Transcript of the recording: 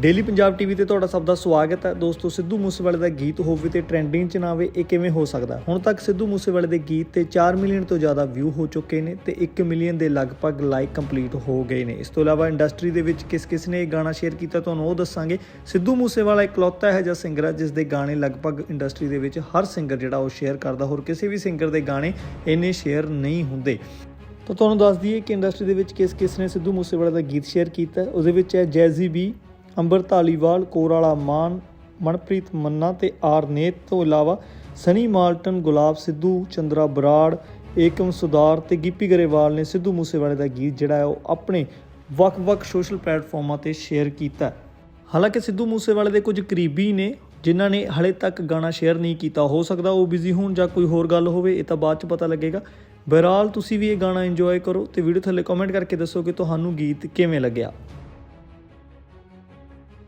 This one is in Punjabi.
ਡੇਲੀ ਪੰਜਾਬ ਟੀਵੀ ਤੇ ਤੁਹਾਡਾ ਸਭ ਦਾ ਸਵਾਗਤ ਹੈ। ਦੋਸਤੋ, ਸਿੱਧੂ ਮੂਸੇਵਾਲੇ ਦਾ ਗੀਤ ਹੋਵੇ ਤੇ ਟ੍ਰੈਂਡਿੰਗ 'ਚ ਨਾ ਆਵੇ, ਇਹ ਕਿਵੇਂ ਹੋ ਸਕਦਾ? ਹੁਣ ਤੱਕ ਸਿੱਧੂ ਮੂਸੇਵਾਲੇ ਦੇ ਗੀਤ ਤੇ 4 ਮਿਲੀਅਨ ਤੋਂ ਜ਼ਿਆਦਾ ਵਿਊ ਹੋ ਚੁੱਕੇ ਨੇ ਤੇ 1 ਮਿਲੀਅਨ ਦੇ ਲਗਭਗ ਲਾਈਕ ਕੰਪਲੀਟ ਹੋ ਗਏ ਨੇ। ਇਸ ਤੋਂ ਇਲਾਵਾ ਇੰਡਸਟਰੀ ਦੇ ਵਿੱਚ ਕਿਸ ਕਿਸ ਨੇ ਇਹ ਗਾਣਾ ਸ਼ੇਅਰ ਕੀਤਾ, ਤੁਹਾਨੂੰ ਉਹ ਦੱਸਾਂਗੇ। ਸਿੱਧੂ ਮੂਸੇਵਾਲਾ ਇਕਲੌਤਾ ਹੈ ਜਿਹਾ ਸਿੰਗਰ ਹੈ ਜਿਸ ਦੇ ਗਾਣੇ ਲਗਭਗ ਇੰਡਸਟਰੀ ਦੇ ਵਿੱਚ ਹਰ ਸਿੰਗਰ ਜਿਹੜਾ ਉਹ ਸ਼ੇਅਰ ਕਰਦਾ, ਹੋਰ ਕਿਸੇ ਵੀ ਸਿੰਗਰ ਦੇ ਗਾਣੇ ਇੰਨੇ ਸ਼ੇਅਰ ਨਹੀਂ ਹੁੰਦੇ। ਤਾਂ ਤੁਹਾਨੂੰ ਦੱਸ ਦਈਏ ਕਿ ਇੰਡਸਟਰੀ ਦੇ ਵਿੱਚ ਕਿਸ ਕਿਸ ਨੇ ਸਿੱਧੂ ਮੂਸੇਵਾਲੇ ਦਾ ਗੀਤ ਸ਼ੇਅਰ ਕੀਤਾ, ਉਹਦੇ ਵਿੱਚ ਹੈ ਜੈਜ਼ੀ ਬੀ ਅੰਬਰ ਧਾਲੀਵਾਲ, ਕੋਰਾਲਾ ਮਾਨ, ਮਨਪ੍ਰੀਤ ਮੰਨਾ ਤੇ ਆਰਨੇਤ ਤੋਂ ਇਲਾਵਾ ਸਨੀ ਮਾਲਟਨ, ਗੁਲਾਬ ਸਿੱਧੂ, ਚੰਦਰਾ ਬਰਾੜ, ਏਕਮ ਸੁਦਾਰ ਤੇ ਗਿੱਪੀ ਗਰੇਵਾਲ ਨੇ ਸਿੱਧੂ ਮੂਸੇਵਾਲੇ ਦਾ ਗੀਤ ਜਿਹੜਾ ਹੈ ਉਹ ਆਪਣੇ ਵੱਖ-ਵੱਖ ਸੋਸ਼ਲ ਪਲੇਟਫਾਰਮਾਂ ਤੇ ਸ਼ੇਅਰ ਕੀਤਾ ਹਾਲਾਂਕਿ ਸਿੱਧੂ ਮੂਸੇਵਾਲੇ ਦੇ ਕੁਝ ਕਰੀਬੀ ਨੇ, ਜਿਨ੍ਹਾਂ ਨੇ ਹਲੇ ਤੱਕ ਗਾਣਾ ਸ਼ੇਅਰ ਨਹੀਂ ਕੀਤਾ, ਹੋ ਸਕਦਾ ਉਹ ਬਿਜ਼ੀ ਹੋਣ ਜਾਂ ਕੋਈ ਹੋਰ ਗੱਲ ਹੋਵੇ, ਇਹ ਤਾਂ ਬਾਅਦ ਚ ਪਤਾ ਲੱਗੇਗਾ। ਬਹਰਾਲ, ਤੁਸੀਂ ਵੀ ਇਹ ਗਾਣਾ ਇੰਜੋਏ ਕਰੋ ਤੇ ਵੀਡੀਓ ਥੱਲੇ ਕਮੈਂਟ ਕਰਕੇ ਦੱਸੋ ਕਿ ਤੁਹਾਨੂੰ ਗੀਤ ਕਿਵੇਂ ਲੱਗਿਆ।